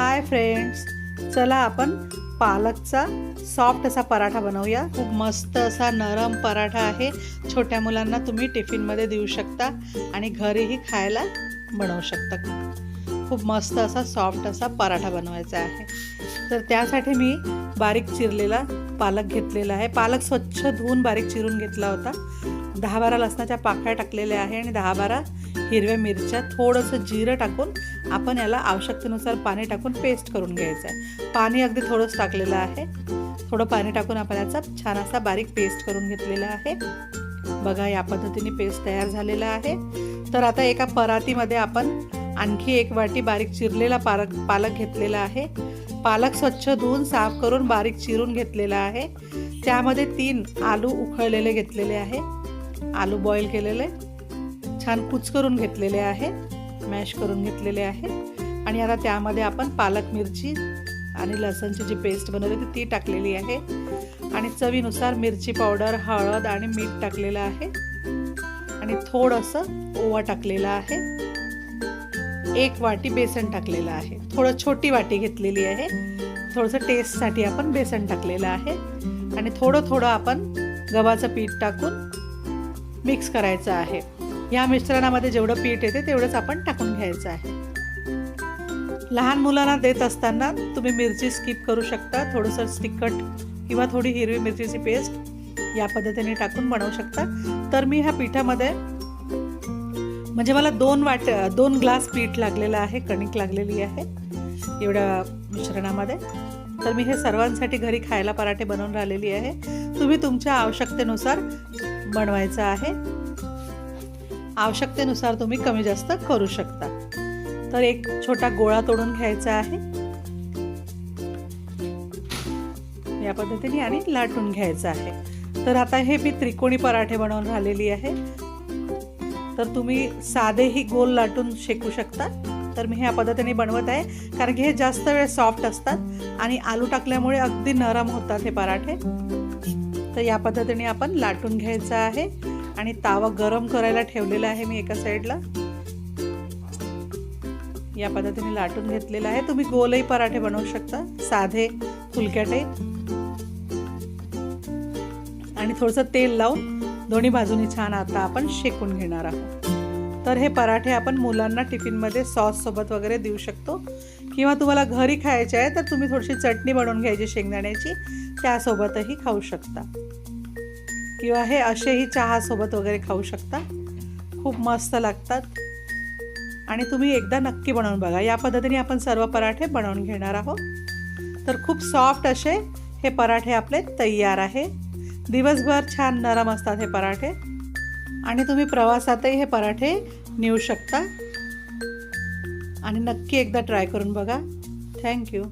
Hi friends चला आपण पालकचा सॉफ्ट असा पराठा बनवूया. खूप मस्त असा नरम पराठा आहे. छोट्या मुलांना तुम्ही टिफिनमध्ये देऊ शकता आणि घरीही खायला बनवू शकता. खूप मस्त असा सॉफ्ट असा पराठा बनवायचा आहे. तर त्यासाठी मी बारीक चिरलेला पालक घेतलेला आहे. पालक स्वच्छ धुवून बारीक चिरून घेतला होता. दहा बारा लसणाच्या पाकळ्या टाकलेल्या आहे आणि दहा बारा हिरव्या मिरच्या थोडंसं जिरं टाकून आपण याला आवश्यकतेनुसार पाणी टाकून पेस्ट करून घ्यायचं आहे. पाणी अगदी थोडंच टाकलेलं आहे. थोडं पाणी टाकून आपण याचा छान असा बारीक पेस्ट करून घेतलेला आहे. बघा या पद्धतीने पेस्ट तयार झालेला आहे. तर आता एका परातीमध्ये आपण आणखी एक वाटी बारीक चिरलेला पालक पालक घेतलेला आहे. पालक स्वच्छ धुवून साफ करून बारीक चिरून घेतलेला आहे. त्यामध्ये तीन आलू उखळलेले घेतलेले आहे. आलू बॉईल केलेले. छान कुच करून घेतलेले आहे. मॅश करून घेतलेले आहे. आणि आता त्यामध्ये आपण पालक मिरची आणि लसणची जी पेस्ट बनवली होती ती टाकलेली आहे. आणि चवीनुसार मिरची पावडर हळद आणि मीठ टाकलेलं आहे. आणि थोडंसं ओवा टाकलेला आहे. एक वाटी बेसन टाकलेलं आहे. थोडं छोटी वाटी घेतलेली आहे. थोडंसं टेस्टसाठी आपण बेसन टाकलेलं आहे. आणि थोडं थोडं आपण गव्हाचं पीठ टाकून मिक्स करायचं आहे. या मिश्रणामध्ये जेवढं पीठ येते तेवढंच आपण टाकून घ्यायचं आहे. लहान मुलांना देत असताना तुम्ही मिरची स्किप करू शकता. थोडंसं तिखट किंवा थोडी हिरवी मिरचीची पेस्ट या पद्धतीने टाकून बनवू शकता. तर मी ह्या पिठामध्ये म्हणजे मला दोन वाट दोन ग्लास पीठ लागलेलं आहे कणिक लागलेली आहे एवढ्या मिश्रणामध्ये. तर मी हे सर्वांसाठी घरी खायला पराठे बनवून राहिलेली आहे. तुम्ही तुमच्या आवश्यकतेनुसार बनवायचं आहे. आवश्यकतेनुसार तुम्ही कमी जास्त करू शकता. तर एक छोटा गोळा तोडून घ्यायचा आहे. या पद्धतीने आणि लाटून घ्यायचं आहे. तर आता हे मी त्रिकोणी पराठे बनवून राहिलेली आहे. तर तुम्ही साधेही गोल लाटून शेकू शकता. तर मी ह्या पद्धतीने बनवत आहे. कारण की हे जास्त वेळ सॉफ्ट असतात आणि आलू टाकल्यामुळे अगदी नरम होतात हे पराठे. तर या पद्धतीने आपण लाटून घ्यायचं आहे. आणि तावा गरम करायला ठेवलेला आहे मी एका साईडला. या पद्धतीने लाटून घेतलेला आहे. तुम्ही गोलही पराठे बनवू शकता. साधे फुलक्या टाईप आणि थोडंसं तेल लावून दोन्ही बाजूनी छान आता आपण शेकून घेणार आहोत. तर हे पराठे आपण मुलांना टिफिनमध्ये सॉससोबत वगैरे देऊ शकतो. किंवा तुम्हाला घरी खायचे आहे तर तुम्ही थोडीशी चटणी बनवून घ्यायची शेंगदाण्याची. त्यासोबतही खाऊ शकता. किंवा हे असेही चहासोबत वगैरे खाऊ शकता. खूप मस्त लागतात. आणि तुम्ही एकदा नक्की बनवून बघा. या पद्धतीने आपण सर्व पराठे बनवून घेणार आहोत. तर खूप सॉफ्ट असे हे पराठे आपले तयार आहे. दिवसभर छान नरम असतात हे पराठे. आणि तुम्ही प्रवासातही हे पराठे नेऊ शकता. आणि नक्की एकदा ट्राय करून बघा. थँक्यू